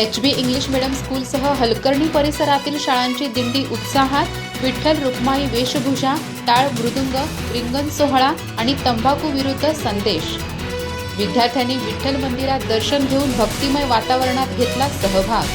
H B English medium स्कूलसह हलकर्णी परिसरातील शाळांची दिंडी उत्साहात विठ्ठल रुक्माई वेशभूषा टाळ मृदुंग रिंगण सोहळा आणि तंबाखू विरुद्ध संदेश. विद्यार्थ्यांनी विठ्ठल मंदिरात दर्शन घेऊन भक्तिमय वातावरणात घेतला सहभाग.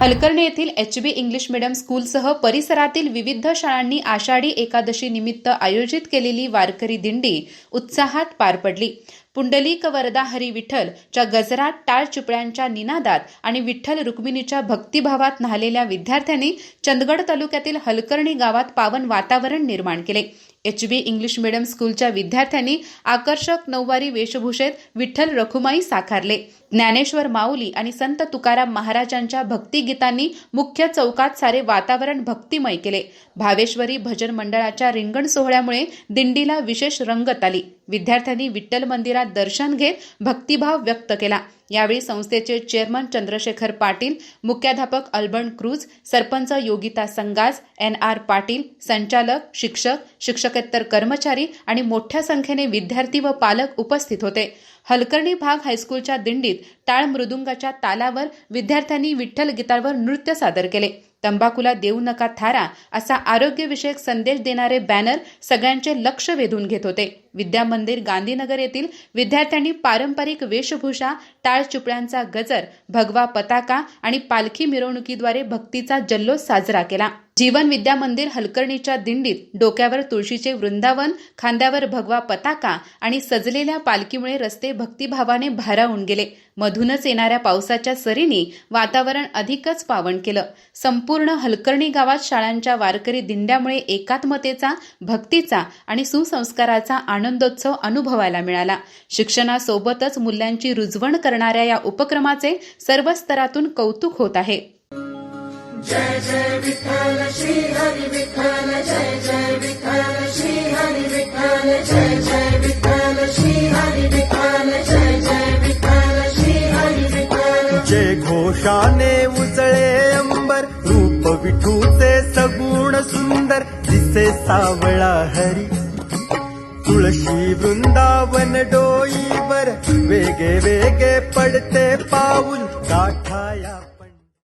हलकर्णी येथील एच बी इंग्लिश मिडियम स्कूलसह परिसरातील विविध शाळांनी आषाढी एकादशी निमित्त आयोजित केलेली वारकरी दिंडी उत्साहात पार पडली. पुंडलिक वरदा हरी विठ्ठल च्या गजरात टाळ चिपळ्यांच्या निनादात आणि विठ्ठल रुक्मिणीच्या भक्तिभावात न्हालेल्या विद्यार्थ्यांनी चंदगड तालुक्यातील हलकर्णी गावात पावन वातावरण निर्माण केले. एच बी इंग्लिश मिडियम स्कूलच्या विद्यार्थ्यांनी आकर्षक नऊवारी वेशभूषेत विठ्ठल रखुमाई साकारले. ज्ञानेश्वर माऊली आणि संत तुकाराम महाराजांच्या भक्तिगीतांनी मुख्य चौकात सारे वातावरण भक्तिमय केले. भावेश्वरी भजन मंडळाच्या रिंगण सोहळ्यामुळे दिंडीला विशेष रंगत आली. विद्यार्थ्यांनी विठ्ठल मंदिरात दर्शन घेत भक्तिभाव व्यक्त केला. यावेळी संस्थेचे चेअरमन चंद्रशेखर पाटील मुख्याध्यापक अल्बर्ट क्रूज सरपंच योगिता संगाज एन आर पाटील संचालक शिक्षक शिक्षकेतर कर्मचारी आणि मोठ्या संख्येने विद्यार्थी व पालक उपस्थित होते. हलकर्णी भाग हायस्कूलच्या दिंडीत टाळ मृदुंगाच्या तालावर विद्यार्थ्यांनी विठ्ठल गीतांवर नृत्य सादर केले. तंबाखूला देऊ नका थारा असा आरोग्यविषयक संदेश देणारे बॅनर सगळ्यांचे लक्ष वेधून घेत होते. विद्या मंदिर गांधीनगर येथील विद्यार्थ्यांनी पारंपरिक वेशभूषा टाळचुपळ्यांचा गजर भगवा पताका आणि पालखी मिरवणुकीद्वारे भक्तीचा जल्लोष साजरा केला. जीवन विद्या मंदिर हलकर्णीच्या दिंडीत डोक्यावर तुळशीचे वृंदावन खांद्यावर भगवा पताका आणि सजलेल्या पालखीमुळे रस्ते भक्तिभावाने भारावून गेले. मधूनच येणाऱ्या पावसाच्या सरींनी वातावरण अधिकच पावन केलं. संपूर्ण हलकर्णी गावात शाळांच्या वारकरी दिंड्यामुळे एकात्मतेचा भक्तीचा आणि सुसंस्काराचा आनंदोत्सव अनुभवायला मिळाला. शिक्षणासोबतच मूल्यांची रुजवण करणाऱ्या या उपक्रमाचे सर्व स्तरातून कौतुक होत आहे. घोषाने उजळे अंबर, रूप विठूचे सगुण सुंदर दिसे सावळा हरी। तुळशी वृंदावन डोईवर, वेगे वेगे पडते पाऊल, गाठाया